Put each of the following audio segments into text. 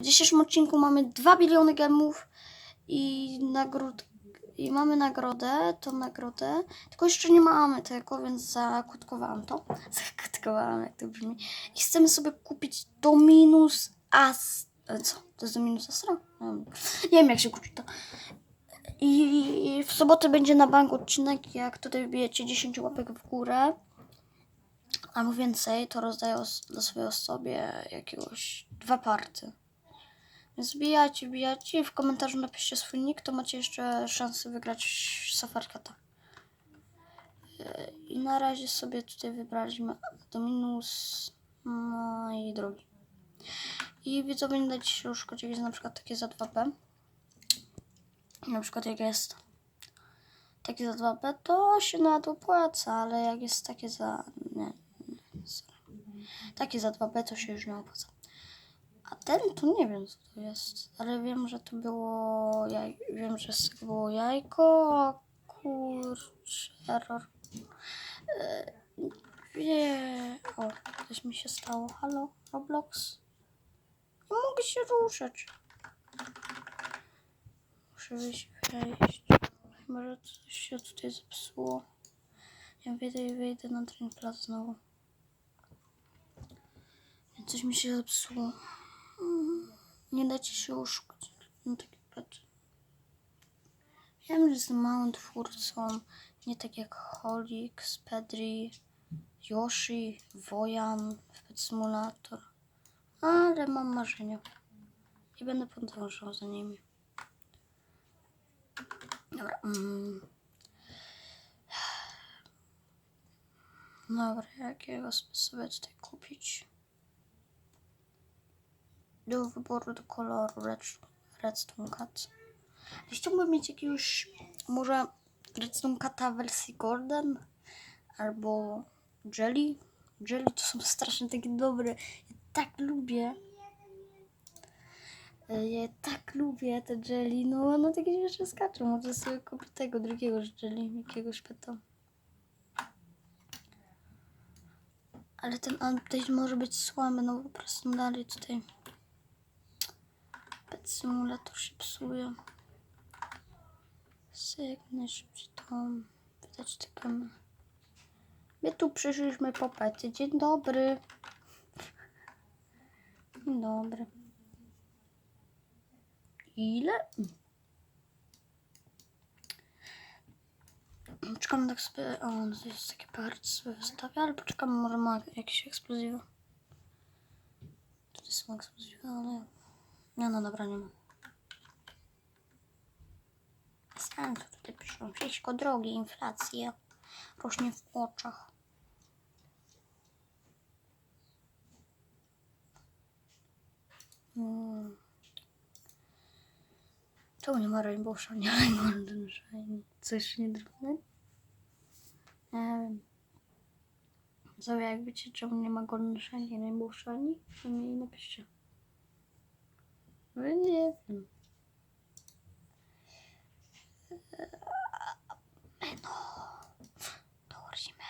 W dzisiejszym odcinku mamy 2 biliony gemów i nagród. I mamy nagrodę, tą nagrodę. Tylko jeszcze nie mamy tego, więc zakutkowałam to. Zakutkowałam, jak to brzmi. I chcemy sobie kupić Dominus As. e, Co? To jest Dominus Astra? Wiem. Nie wiem, jak się kupi to. I w sobotę będzie na bank odcinek. Jak tutaj wbijecie 10 łapek w górę, albo więcej, to rozdaję os- losowej osobie jakiegoś dwa party. Wbijajcie, wbijajcie i w komentarzu napiszcie swój nick, to macie jeszcze szansę wygrać Safarkata. Yy, I na razie sobie tutaj wybraliśmy Dominus, no i drogi. I widzowie nie dajcie się oszukać, jest na przykład takie za 2B. Na przykład jak jest takie za 2B, to się nawet opłaca, ale jak jest takie za... Nie, nie, sorry. Takie za 2B, to się już nie opłaca. A ten to nie wiem co to jest, ale wiem, że to było jaj... wiem, że było jajko, kurczę, error. E, Nie, o, coś mi się stało. Halo, Roblox? Nie mogę się ruszać. Muszę wyjść, wejść. Może coś się tutaj zepsuło. Ja wyjdę i wyjdę na Dream Plaza znowu. Coś mi się zepsuło. Nie dajcie się oszukać. No taki pet. Wiem, że jestem małym twórcą. Nie tak jak Holik, Pedri, Yoshi, Wojan, Pet Simulator. Ale mam marzenia. I będę podążał za nimi. Dobra. Mm. Dobra, jakiego sobie tutaj kupić? Do wyboru do koloru Red- Redstone Cat. Chciałbym mieć jakiegoś może Redstone Cata wersji Golden albo Jelly. Jelly to są strasznie takie dobre. Ja tak lubię. Ja tak lubię te jelly. No one takie śmieszne skaczą. Może sobie kupić tego drugiego jelly, jakiegoś peta. Ale ten update może być słaby, no po prostu dalej tutaj Pet Simulator się psuje. Sygnę szybciej to wydać tylko. My tu przyszliśmy po pety. Dzień dobry. Dzień dobry. Ile? Czekam tak sobie. O, to jest takie party sobie wystawia, ale poczekam, może ma jakieś eksplozywy. Tutaj są eksplozywy, ale. Nie no dobra, nie ma. Sensu tutaj piszą. Wszystko drogie, inflacja. Rośnie w oczach. Mm. Czemu nie ma Rainbow Shine, ale Golden Shine? Coś nie drobne? Nie wiem. Zoe, jak wiecie, czemu nie ma Golden Shine i Rainbow Shine? To mi napiszcie. No nie wiem. No. Dołożymy.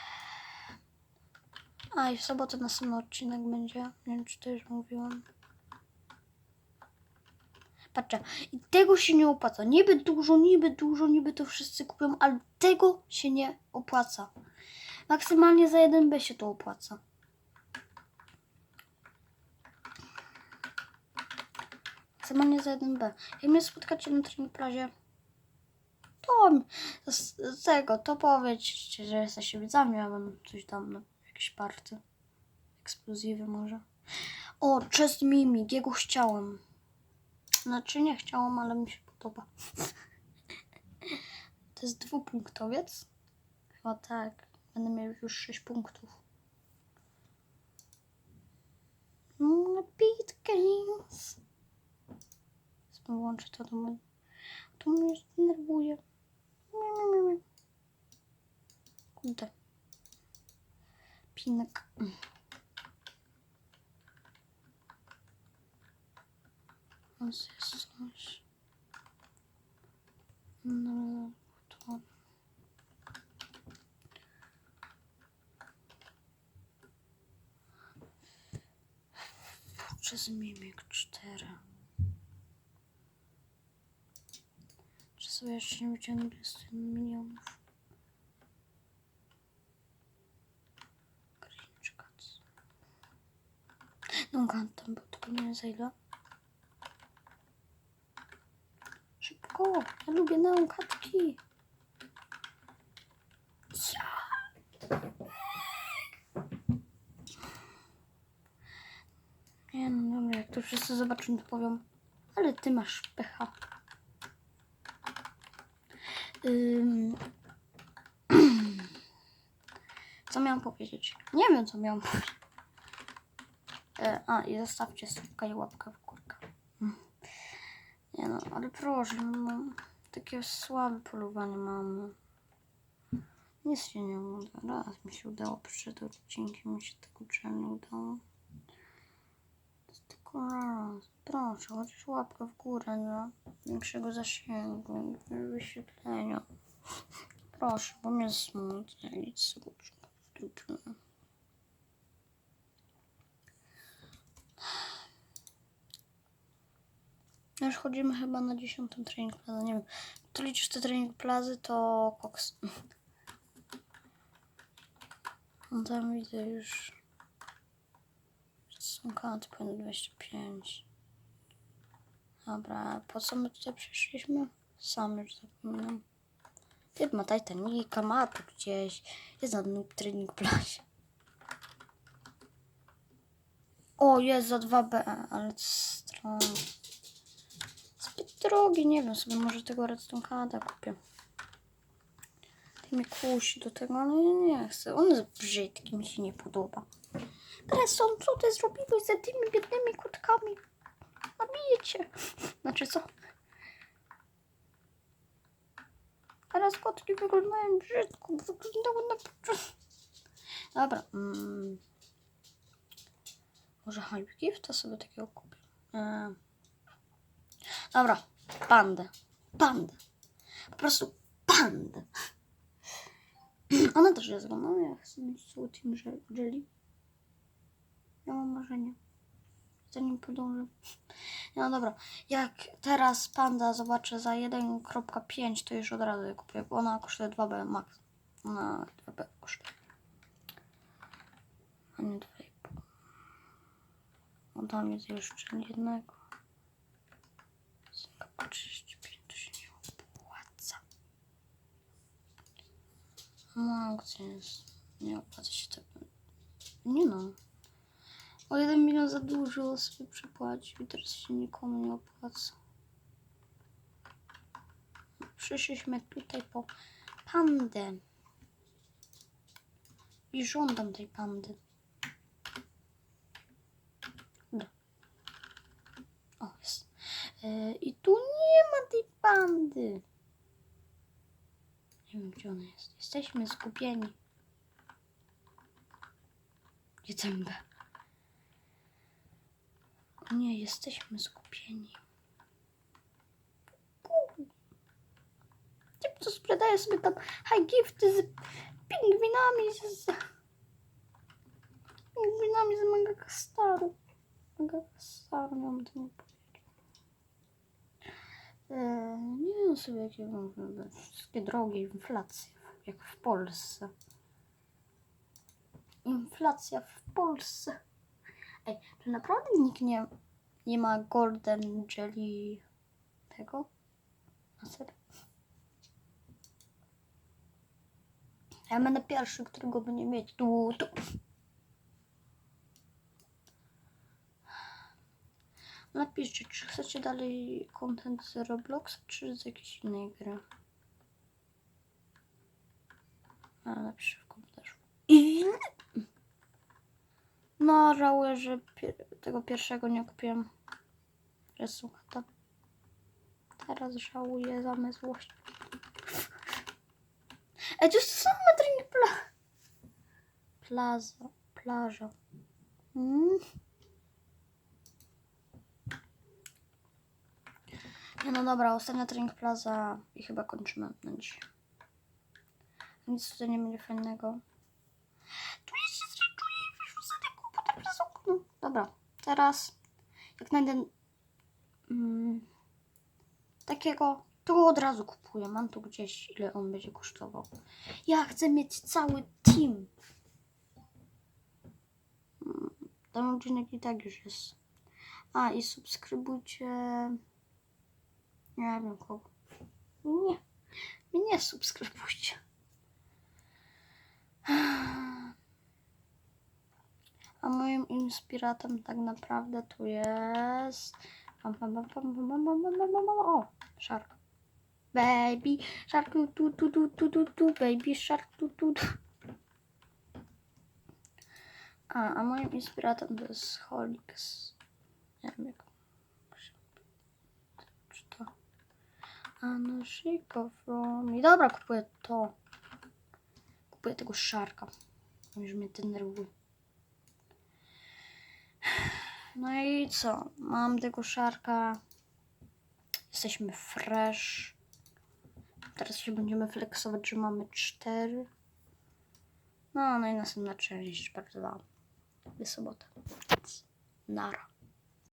A i w sobotę następny odcinek będzie. Nie wiem, czy to już mówiłam. Patrzcie, i tego się nie opłaca. Niby dużo, niby dużo, niby to wszyscy kupią, ale tego się nie opłaca. Maksymalnie za 1B się to opłaca. Maksymalnie za 1B. Jak mnie spotkacie na Dream Plazie, to z, z tego, to powiedzcie, że jesteście widzami, a bym coś tam, no, jakieś party. Eksplozywy może. O, Chest Mimik, jego chciałem. Znaczy nie chciałam, ale mi się podoba. To jest dwupunktowiec? Chyba tak. Będę miał już 6 punktów. Mm, Beat Games. Włączę to do mnie. To mnie denerwuje. Mi, mi, mi, mi. Kurde. Pinek. Jest coś. No, to. Przez mimik 4. sobie jeszcze nie widziałem 21 milionów. Cringe cuts. No gan tam był, tylko nie wiem za ile. Szybko, ja lubię neonkatki. Ja. Nie no dobra, jak to wszyscy zobaczą, to powiem, ale ty masz pecha. Co miałam powiedzieć? Nie wiem, co miałam powiedzieć. E, a, i zostawcie słówka i łapkę w górkę. Mm. Nie no, ale proszę, no, takie słabe polowanie mamy. Nic się nie uda. Raz mi się udało przed odcinkiem, mi się tak uczelnie udało. Raz. Proszę, chociaż łapkę w górę dla większego zasięgu i wyświetlenia. Proszę, bo mnie smutno. Nic sobie. Już chodzimy chyba na dziesiątym trening plaza. Nie wiem. To liczysz te trening plazy, to koks. No tam widzę już. Są po 25. Dobra, po co my tutaj przyszliśmy? Sam już zapominam. Typ ma Titanica, ma tu gdzieś. Jest na dniu trening plazie. O, jest za 2B, ale strona. Zbyt drogi, nie wiem, sobie może tego Redstone kupię. Ty mnie kusi do tego, ale nie chcę. On jest brzydki, mi się nie podoba. Preston, co ty zrobiłeś z tymi biednymi kotkami? Zabiję cię. Znaczy co? Teraz kotki wyglądają brzydko. Wyglądały na. Dobra. Mm. Może Hype Gifta sobie takiego kupię. Eee. Dobra, pandę. Pandę. Po prostu pandę. Ona też jest zgodna. Ja chcę mieć że- Jelly. Ja mam marzenie. Zanim podążę. No dobra, jak teraz panda zobaczę za 1.5, to już od razu je kupię, bo ona kosztuje 2B max. Ona 2B kosztuje. A nie 2,5. No tam jest jeszcze jednego. Synka po 35 to się nie opłaca. No, gdzie jest? Nie opłaca się tego. Nie no. O 1 milion za dużo sobie przepłacił i teraz się nikomu nie opłaca. Przyszliśmy tutaj po pandę. I żądam tej pandy. Dobra. O, jest. E, I tu nie ma tej pandy. Nie wiem, gdzie ona jest. Jesteśmy zgubieni. Jedzębę. Nie, jesteśmy. Kurde. Typ, co sprzedaje sobie tam high gifty z pingwinami z... pingwinami z Mangakastaru. Mangakastaru, nie mam to powiedzieć. Eee, nie wiem sobie jakie mam. Wszystkie drogie, inflacja, jak w Polsce. Inflacja w Polsce. Ej, czy naprawdę nikt nie, nie ma Golden Jelly tego? Na serio? Ja będę pierwszy, którego będzie mieć. Tu, tu. Napiszcie, czy chcecie dalej content z Robloxa, czy z jakiejś innej gry. A, napiszę w komentarzu. Ile? No, żałuję, że pier- tego pierwszego nie kupiłem. Resumata. Teraz żałuję zamysłość. Ej, to to samo drink pla... Plaza. Plaża. Mm. Nie, no dobra, ostatnia drink plaza i chyba kończymy na dzisiaj. Nic tutaj nie będzie fajnego. Tu okno. Dobra, teraz jak znajdę mm, takiego, To od razu kupuję. Mam tu gdzieś, ile on będzie kosztował. Ja chcę mieć cały team. Mm, Ten odcinek i tak już jest. A i subskrybujcie. Nie wiem kogo. Nie. Mnie subskrybujcie. A moim inspiratem tak naprawdę tu jest... O, szark. Baby shark, tu, tu, tu, tu, tu, tu, baby shark, tu, tu. A, a moim inspiratem to jest Holix. Nie wiem jak... Czy to... Anushiko from... I dobra, kupuję to. Kupuję tego szarka. On już mnie denerwuje. No i co? Mam tego szarka. Jesteśmy fresh. Teraz się będziemy flexować, że mamy cztery. No, no i następna część, bardzo wam. Jest sobota. Nara.